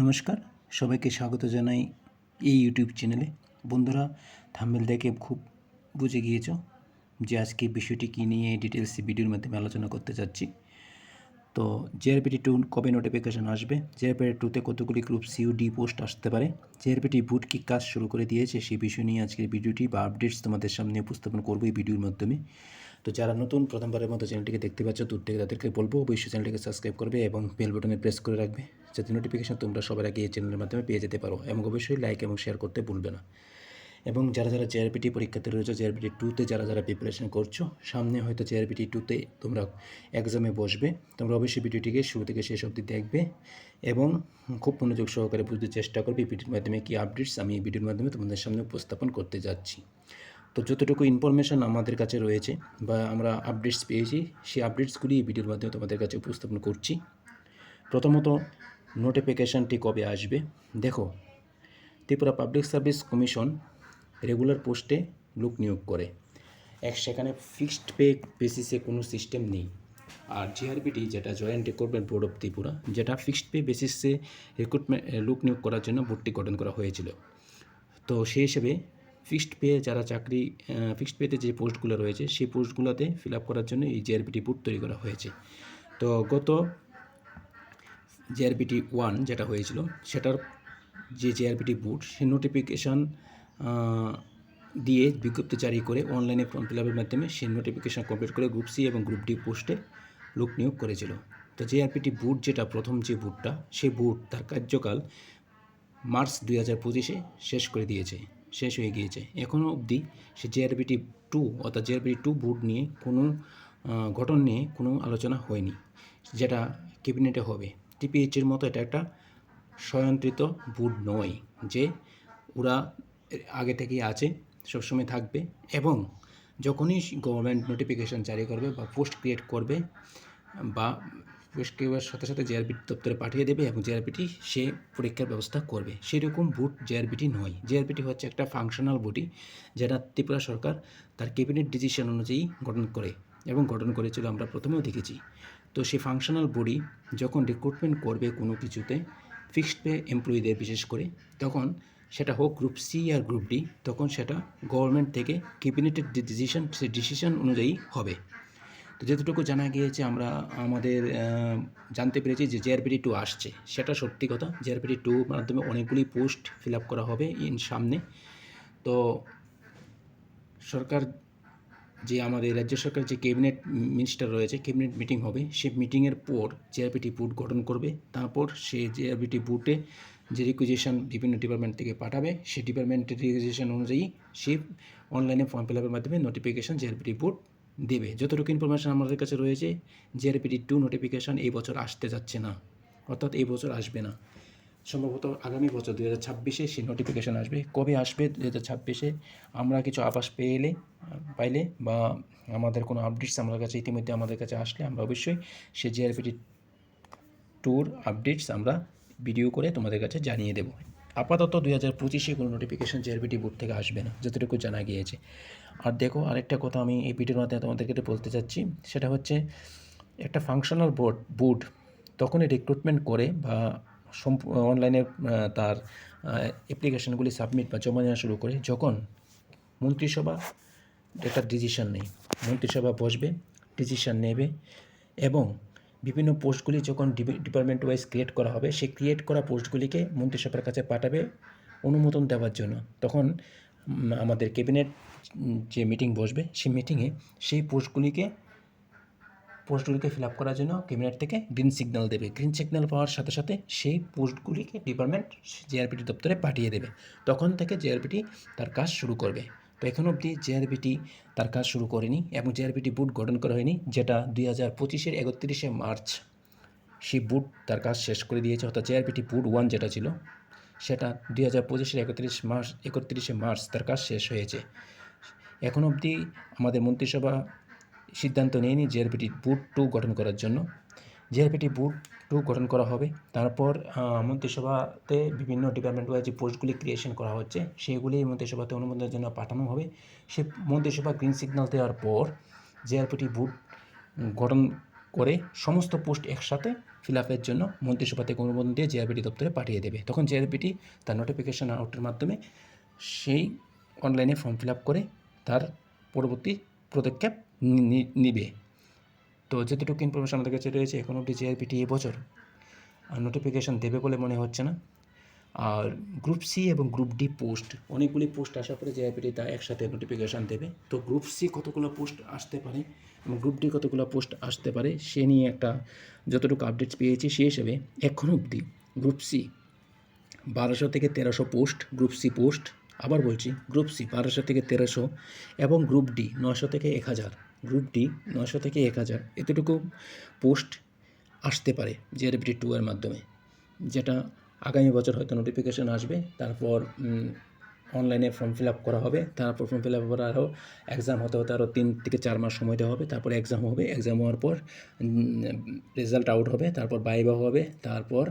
নমস্কার, সবাইকে স্বাগত জানাই এই ইউটিউব চ্যানেলে। বন্ধুরা থাম্বেল দেখে খুব বুঝে গিয়েছ যে আজকে বিষয়টি কী নিয়ে ডিটেলস ভিডিওর মাধ্যমে আলোচনা করতে চাচ্ছি। তো জেআরপিটি টু কবে নোটিফিকেশান আসবে? জেআরপিটি টুতে কতগুলি গ্রুপ সিউ ডি পোস্ট আসতে পারে? জেআরপিটি বুট কি কাজ শুরু করে দিয়েছে? সেই বিষয় নিয়ে আজকের ভিডিওটি বা আপডেটস তোমাদের সামনে উপস্থাপন করব এই ভিডিওর মাধ্যমে। তো যারা নতুন প্রথমবারের মতো চ্যানেলটিকে দেখতে পাচ্ছ, দূর থেকে তাদেরকে বলব, অবশ্যই চ্যানেলটিকে সাবস্ক্রাইব করবে এবং বেল বাটনে প্রেস করে রাখবে। যাতে নোটিফিকেশন তোমরা সবার আগে এই চ্যানেলের মাধ্যমে পেয়ে যেতে পারো। এবং অবশ্যই লাইক এবং শেয়ার করতে ভুলবে না। এবং যারা যারা জেআরপিটি পরীক্ষাতে রয়েছে জেআরপিটি টুতে যারা যারা প্রিপারেশন করছ, সামনে হয়তো জেআরপিটি টুতে তোমরা এক্সামে বসবে। তোমরা অবশ্যই ভিডিওটিকে শুরু থেকে শেষ অবধি দেখবে এবং খুব মনোযোগ সহকারে বুঝতে চেষ্টা করবে ভিডিওর মাধ্যমে কী আপডেটস আমি এই ভিডিওর মাধ্যমে তোমাদের সামনে উপস্থাপন করতে যাচ্ছি। তো যতটুকু ইনফরমেশান আমাদের কাছে রয়েছে বা আমরা আপডেটস পেয়েছি, সেই আপডেটসগুলি এই ভিডিওর মাধ্যমে তোমাদের কাছে উপস্থাপন করছি। প্রথমত নোটিফিকেশানটি কবে আসবে? দেখো, Tripura public service commission regular পোস্টে লোক নিয়োগ করে। এক সেখানে ফিক্সড পে বেসিসে কোনো সিস্টেম নেই। আর জিআরবিটি যেটা joint recruitment board of Tripura যেটা ফিক্সড পে বেসিসে রিক্রুটমেন্ট লোক নিয়োগ করার জন্য বোর্ডটি গঠন করা হয়েছিল। তো সেই হিসেবে ফিক্সড পে যারা চাকরি ফিক্সড পেতে যে পোস্টগুলো রয়েছে, সেই পোস্টগুলোতে ফিল আপ করার জন্য এই জিআরবিটি বোর্ড তৈরি করা হয়েছে। তো গত জিআরবিটি ওয়ান যেটা হয়েছিল, সেটার যে জিআরবিটি বুট সে নোটিফিকেশান দিয়ে বিজ্ঞপ্তি জারি করে অনলাইনে ফর্ম ফিল আপের মাধ্যমে সেই নোটিফিকেশান কমপ্লিট করে গ্রুপ সি এবং গ্রুপ ডি পোস্টে লোক নিয়োগ করেছিল। তো জিআরপিটি বুট যেটা প্রথম যে বুটটা সেই বুট তার কার্যকাল মার্চ দুই হাজার পঁচিশে শেষ করে দিয়েছে, শেষ হয়ে গিয়েছে। এখনও অবধি সে জেআরবিটি টু অর্থাৎ জেআরবিটি টু বুট নিয়ে কোনো গঠন নিয়ে কোনো আলোচনা হয়নি, যেটা ক্যাবিনেটে হবে। টিপিএইচের মতো এটা একটা স্বয়ন্ত্রিত বুট নয় যে ওরা আগে থেকেই আছে, সবসময় থাকবে এবং যখনই গভর্নমেন্ট নোটিফিকেশান জারি করবে বা পোস্ট ক্রিয়েট করবে বা পোস্ট ক্রিয়েটের সাথে সাথে জেআরবিটি দপ্তরে পাঠিয়ে দেবে এবং জেআরবিটি সে পরীক্ষার ব্যবস্থা করবে। সেরকম বুট জেআরবিটি নয়। জেআরবিটি হচ্ছে একটা ফাংশনাল বডি যেটা ত্রিপুরা সরকার তার ক্যাবিনেট ডিসিশন অনুযায়ী গঠন করে এবং গঠন করেছিল আমরা প্রথমেও দেখেছি। তো সেই ফাংশনাল বডি যখন রিক্রুটমেন্ট করবে কোনো কিছুতে ফিক্সড পে এমপ্লয়ীদের বিশেষ করে, তখন সেটা হোক গ্রুপ সি আর গ্রুপ ডি তখন সেটা গভর্নমেন্ট থেকে ক্যাবিনেটের ডিসিশন সেই ডিসিশন অনুযায়ী হবে। তো যতটুকু জানা গিয়েছে আমরা, আমাদের জানতে পেরেছি যে জেআরপিটি টু আসছে। সেটা সত্যি কথা জেআরপিটি টু মাধ্যমে অনেকগুলি পোস্ট ফিল আপ করা হবে ইন সামনে। তো সরকার যে আমাদের রাজ্য সরকার যে ক্যাবিনেট মিনিস্টার রয়েছে ক্যাবিনেট মিটিং হবে, সে মিটিংয়ের পর জেআরপিটি বুট গঠন করবে। তারপর সে জেআরপিটি বুটে যে রিকুইজিশন বিভিন্ন ডিপার্টমেন্ট থেকে পাঠাবে সেই ডিপার্টমেন্টের রিকুইজিশন অনুযায়ী সে অনলাইনে ফর্ম ফিল আপের মাধ্যমে নোটিফিকেশন জেআরপিটি বুট দেবে। যতটুকু ইনফরমেশন আমাদের কাছে রয়েছে জেআরপিটি টু নোটিফিকেশন এই বছর আসতে যাচ্ছে না, অর্থাৎ এই বছর আসবে না। সম্ভবত আগামী বছর দু হাজার ছাব্বিশে সেই নোটিফিকেশান আসবে। কবে আসবে দু হাজার ছাব্বিশে? আমরা কিছু আভাস পেলে, পাইলে বা আমাদের কোনো আপডেটস আমাদের কাছে ইতিমধ্যে আমাদের কাছে আসলে আমরা অবশ্যই সে জিআরপিটি ট্যুর আপডেটস আমরা ভিডিও করে তোমাদের কাছে জানিয়ে দেবো। আপাতত দুই হাজার পঁচিশে কোনো নোটিফিকেশান জিআরপিটি বোর্ড থেকে আসবে না, যতটুকু জানা গিয়েছে। আর দেখো আরেকটা কথা আমি এই ভিডিওর মাধ্যমে তোমাদেরকে বলতে চাচ্ছি, সেটা হচ্ছে একটা ফাংশনাল বোর্ড বোর্ড তখনই রিক্রুটমেন্ট করে বা অনলাইনে তার অ্যাপ্লিকেশনগুলি সাবমিট বা জমা নেওয়া শুরু করে, যখন মন্ত্রিসভা একটা ডিসিশন নেই। মন্ত্রিসভা বসবে ডিসিশন নেবে এবং বিভিন্ন পোস্টগুলি যখন ডিপার্টমেন্ট ওয়াইজ ক্রিয়েট করা হবে, সেই ক্রিয়েট করা পোস্টগুলিকে মন্ত্রিসভার কাছে পাঠাবে অনুমোদন দেওয়ার জন্য। তখন আমাদের ক্যাবিনেট যে মিটিং বসবে, সেই মিটিংয়ে সেই পোস্টগুলিকে পোস্টগুলিকে ফিল আপ করার জন্য ক্যাবিনেট থেকে গ্রিন সিগন্যাল দেবে। গ্রিন সিগন্যাল পাওয়ার সাথে সাথে সেই পোস্টগুলিকে ডিপার্টমেন্ট জেআরপিটি দপ্তরে পাঠিয়ে দেবে। তখন থেকে জেআরপিটি তার কাজ শুরু করবে। তো এখন অবধি জেআরপিটি তার কাজ শুরু করেনি এবং জেআরপিটি বুট গঠন করা হয়নি, যেটা দুই হাজার পঁচিশের একত্রিশে মার্চ সেই বুট তার কাজ শেষ করে দিয়েছে, অর্থাৎ জেআরপিটি বুট ওয়ান যেটা ছিল, সেটা দুই হাজার পঁচিশের একত্রিশ মার্চ, একত্রিশে মার্চ তার কাজ শেষ হয়েছে। এখন অবধি আমাদের মন্ত্রিসভা সিদ্ধান্ত নেয়নি জেআরপিটি বুট টু গঠন করার জন্য। জেআরপিটি বুট টু গঠন করা হবে, তারপর মন্ত্রিসভাতে বিভিন্ন ডিপার্টমেন্ট ওয়াইজ যে পোস্টগুলি ক্রিয়েশন করা হচ্ছে, সেগুলি মন্ত্রিসভাতে অনুমোদনের জন্য পাঠানো হবে। সে মন্ত্রিসভা গ্রিন সিগন্যাল দেওয়ার পর জেআরপিটি বুট গঠন করে সমস্ত পোস্ট একসাথে ফিল আপের জন্য মন্ত্রিসভা থেকে অনুমোদন দিয়ে জেআরপিটি দপ্তরে পাঠিয়ে দেবে। তখন জেআরপিটি তার নোটিফিকেশন আউটের মাধ্যমে সেই অনলাইনে ফর্ম ফিল আপ করে, তার পরবর্তী পদক্ষেপ নিবে। তো যতটুকু ইনফরমেশন আমাদের কাছে রয়েছে, এখন অবধি জেআরপিটি এবছর নোটিফিকেশন দেবে বলে মনে হচ্ছে না। আর গ্রুপ সি এবং গ্রুপ ডি পোস্ট অনেকগুলি পোস্ট আসার পরে জেআইপিটি তা একসাথে নোটিফিকেশান দেবে। তো গ্রুপ সি কতগুলো পোস্ট আসতে পারে এবং গ্রুপ ডি কতগুলো পোস্ট আসতে পারে, সে নিয়ে একটা যতটুকু আপডেটস পেয়েছি সে হিসেবে এখন অবধি গ্রুপ সি বারোশো থেকে তেরোশো পোস্ট গ্রুপ সি পোস্ট আবার বলছি গ্রুপ সি বারোশো থেকে তেরোশো এবং গ্রুপ ডি নশো থেকে এক হাজার। গ্রুপ ডি নশো থেকে এক হাজার। এতটুকু পোস্ট আসতে পারে জেআরপিটি টু এর মাধ্যমে, যেটা আগামী বছর হয়তো নোটিফিকেশন আসবে, তারপর অনলাইনে ফর্ম ফিল আপ করা হবে, তারপর ফর্ম ফিল আপ করার আরও এক্সাম হতে হতে আরও তিন থেকে চার মাস সময় দেওয়া হবে, তারপর এক্সাম হবে এক্সাম হওয়ার পর রেজাল্ট আউট হবে, তারপর বাইবা হবে, তারপর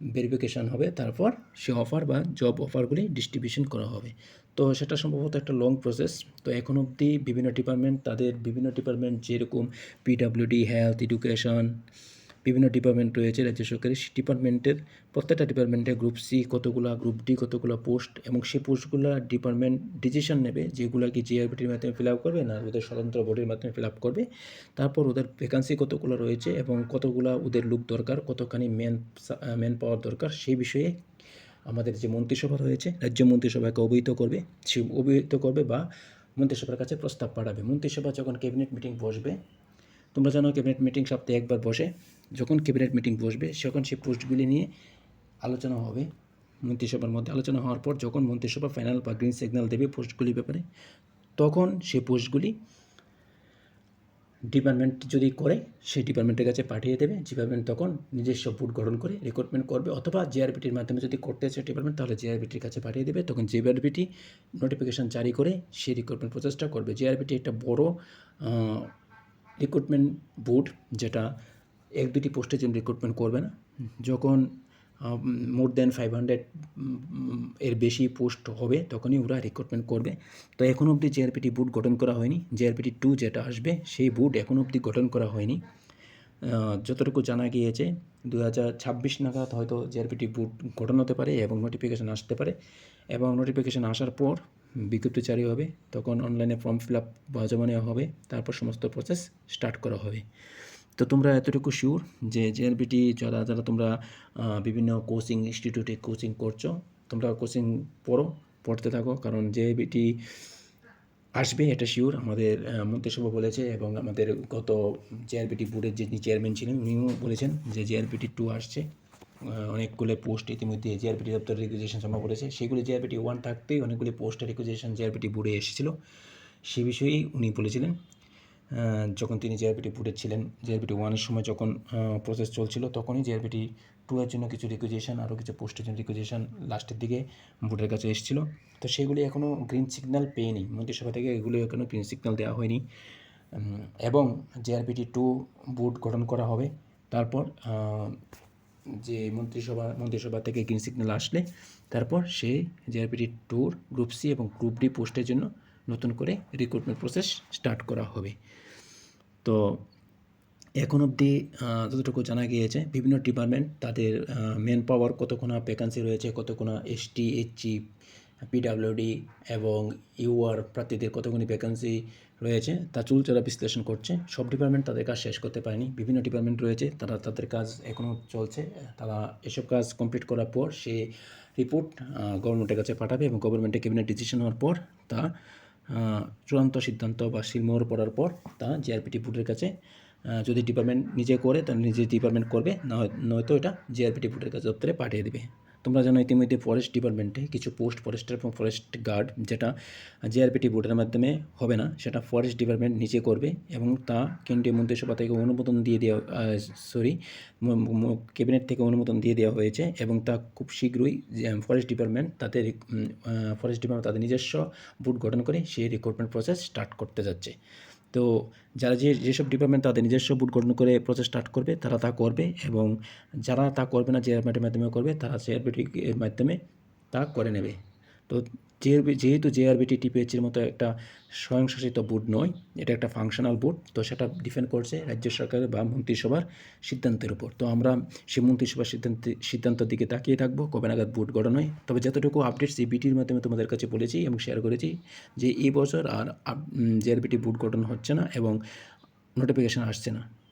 ভেরিফিকেশান হবে, তারপর সে অফার বা জব অফারগুলি ডিস্ট্রিবিউশন করা হবে। তো সেটা সম্ভবত একটা লং প্রসেস তো এখন অবধি বিভিন্ন ডিপার্টমেন্ট তাদের বিভিন্ন ডিপার্টমেন্ট যেরকম পিডাব্লিউডি হেলথ এডুকেশন বিভিন্ন ডিপার্টমেন্ট রয়েছে রাজ্য সরকারের। ডিপার্টমেন্টের প্রত্যেকটা ডিপার্টমেন্টে গ্রুপ সি কতগুলো গ্রুপ ডি কতগুলো পোস্ট এবং সেই পোস্টগুলো ডিপার্টমেন্ট ডিসিশন নেবে যেগুলো কি জিআরবিটির মাধ্যমে ফিল আপ করবে না ওদের স্বতন্ত্র বোর্ডের মাধ্যমে ফিল আপ করবে। তারপর ওদের ভ্যাকান্সি কতগুলো রয়েছে এবং কতগুলো ওদের লুক দরকার, কতখানি ম্যান ম্যান পাওয়ার দরকার সেই বিষয়ে আমাদের যে মন্ত্রিসভা রয়েছে, রাজ্য মন্ত্রিসভাকে অবহিত করবে। সে অবহিত করবে বা মন্ত্রিসভার কাছে প্রস্তাব পাঠাবে। মন্ত্রিসভা যখন ক্যাবিনেট মিটিং বসবে, তোমরা জানো ক্যাবিনেট মিটিং সপ্তাহে একবার বসে। যখন ক্যাবিনেট মিটিং বসবে তখন সেই পোস্টগুলি নিয়ে আলোচনা হবে। মন্ত্রিসভার মধ্যে আলোচনা হওয়ার পর যখন মন্ত্রিসভা ফাইনাল বা গ্রিন সিগন্যাল দেবে পোস্টগুলির ব্যাপারে, তখন সেই পোস্টগুলি ডিপার্টমেন্ট যদি করে, সেই ডিপার্টমেন্টের কাছে পাঠিয়ে দেবে। ডিপার্টমেন্ট তখন নিজস্ব বুট গঠন করে রিক্রুটমেন্ট করবে অথবা জেআরবিটির মাধ্যমে যদি করতে চায় ডিপার্টমেন্ট তাহলে জেআরবিটির কাছে পাঠিয়ে দেবে। তখন জেআরবিটি নোটিফিকেশান জারি করে সেই রিক্রুটমেন্ট প্রচেষ্টা করবে। জেআরবিটি একটা বড় রিক্রুটমেন্ট বোর্ড যেটা এক দুটি পোস্টের জন্য রিক্রুটমেন্ট করবে না। যখন মোর দেন ফাইভ হান্ড্রেড এর বেশি পোস্ট হবে, তখনই ওরা রিক্রুটমেন্ট করবে। তো এখন অবধি জেআরপিটি বুট গঠন করা হয়নি। জেআরপিটি টু যেটা আসবে, সেই বুট এখন অবধি গঠন করা হয়নি। যতটুকু জানা গিয়েছে দু হাজার ছাব্বিশ নাগাদ হয়তো জেআরপিটি বুট গঠন হতে পারে এবং নোটিফিকেশান আসতে পারে। এবং নোটিফিকেশান আসার পর বিজ্ঞপ্তি জারি হবে, তখন অনলাইনে ফর্ম ফিল আপ জমা নেওয়া হবে। তারপর সমস্ত প্রসেস স্টার্ট করা হবে। তো তোমরা এতটুকু শিওর যে জেআরবিটি যারা যারা তোমরা বিভিন্ন কোচিং ইনস্টিটিউটে কোচিং করছ, তোমরা কোচিং পড়ো, পড়তে থাকো, কারণ জেআরবিটি আসবে, এটা শিওর আমাদের মন্ত্রিসভা বলেছে এবং আমাদের গত জেআরবিটি বোর্ডের যে চেয়ারম্যান ছিলেন, উনিও বলেছেন যে জেআরবিটি টু আসছে। অনেকগুলো পোস্ট ইতিমধ্যে জেআরবিটি দপ্তরের রিকুইজেশন জমা করেছে। সেগুলি জেআরবিটি ওয়ান থাকতেই অনেকগুলি পোস্টের রিকুইজেশন জেআরবিটি বোর্ডে এসেছিল। সে বিষয়েই উনি বলেছিলেন। যখন তিনি জেআরপিটি বোর্ডে ছিলেন জেআরপিটি ওয়ানের সময় যখন প্রসেস চলছিল, তখনই জেআরপিটি টু এর জন্য কিছু রিকুইজেশন আরও কিছু পোস্টের জন্য রিকুইজেশন লাস্টের দিকে বোর্ডের কাছে এসেছিল। তো সেগুলি এখনও গ্রিন সিগন্যাল পেয়নি। মন্ত্রিসভা থেকে এগুলো এখনও গ্রিন সিগন্যাল দেওয়া হয়নি। এবং জেআরপিটি টু বোর্ড গঠন করা হবে। তারপর যে মন্ত্রিসভা মন্ত্রিসভা থেকে গ্রিন সিগন্যাল আসলে, তারপর সেই জেআরপিটি টুর গ্রুপ সি এবং গ্রুপ ডি পোস্টের জন্য নতুন করে রিক্রুটমেন্ট প্রসেস স্টার্ট করা হবে। তো এখন অবধি যতটুকু জানা গিয়েছে, বিভিন্ন ডিপার্টমেন্ট তাদের ম্যান পাওয়ার কতক্ষণা ভ্যাকান্সি রয়েছে, কতক্ষণা এসটি এইচজি পিডাব্লিউডি এবং ইউআর প্রার্থীদের কতগুলি ভ্যাকান্সি রয়েছে, তা চুলচেরা বিশ্লেষণ করছে। সব ডিপার্টমেন্ট তাদের কাজ শেষ করতে পারেনি। বিভিন্ন ডিপার্টমেন্ট রয়েছে, তারা তাদের কাজ এখনও চলছে। তারা এসব কাজ কমপ্লিট করার পর সে রিপোর্ট গভর্নমেন্টের কাছে পাঠাবে এবং গভর্নমেন্টের ক্যাবিনেট ডিসিশন হওয়ার পর তা চূড়ান্ত সিদ্ধান্ত বা সিলমোহর পড়ার পর তা জিআরপিটি বোর্ডের কাছে যদি ডিপার্টমেন্ট নিজে করে, তাহলে নিজে ডিপার্টমেন্ট করবে নয়তো এটা জিআরপিটি বোর্ডের কাছে দপ্তরে পাঠিয়ে দেবে। তোমরা জানো ইতিমধ্যে ফরেস্ট ডিপার্টমেন্টে কিছু পোস্ট ফরেস্টার এবং ফরেস্ট গার্ড যেটা জিআরপিটি বোর্ডের মাধ্যমে হবে না, সেটা ফরেস্ট ডিপার্টমেন্ট নিজে করবে এবং তা কেন্দ্রীয় মন্ত্রিসভা থেকে অনুমোদন দিয়ে দেওয়া সরি ক্যাবিনেট থেকে অনুমোদন দিয়ে দেওয়া হয়েছে এবং তা খুব শীঘ্রই ফরেস্ট ডিপার্টমেন্ট তাদের ফরেস্ট ডিপার্টমেন্ট তাদের নিজস্ব বুট গঠন করে সেই রিক্রুটমেন্ট প্রসেস স্টার্ট করতে যাচ্ছে। তো যারা যে যেসব ডিপার্টমেন্ট তাদের নিজস্ব বুট গঠন করে প্রসেস স্টার্ট করবে, তারা তা করবে এবং যারা তা করবে না জেআরপিটির মাধ্যমে করবে, তারা জেআরপিটির মাধ্যমে তা করে নেবে। তো যে- যেহেতু জেআরবিটি টিপিএইচের মতো একটা স্বয়ংশাসিত বোর্ড নয়, এটা একটা ফাংশনাল বোর্ড, তো সেটা ডিপেন্ড করছে রাজ্য সরকারের বা মন্ত্রিসভার সিদ্ধান্তের উপর। তো আমরা সেই মন্ত্রিসভার সিদ্ধান্ত, সিদ্ধান্তের দিকে তাকিয়ে থাকব, কবে নাগাদ বোর্ড গঠন হয়। তবে যতটুকু আপডেটস এই বিটির মাধ্যমে তোমাদের কাছে বলেছি এবং শেয়ার করেছি, যে এই বছর আর জেআরবিটি বোর্ড গঠন হচ্ছে না এবং নোটিফিকেশান আসছে না।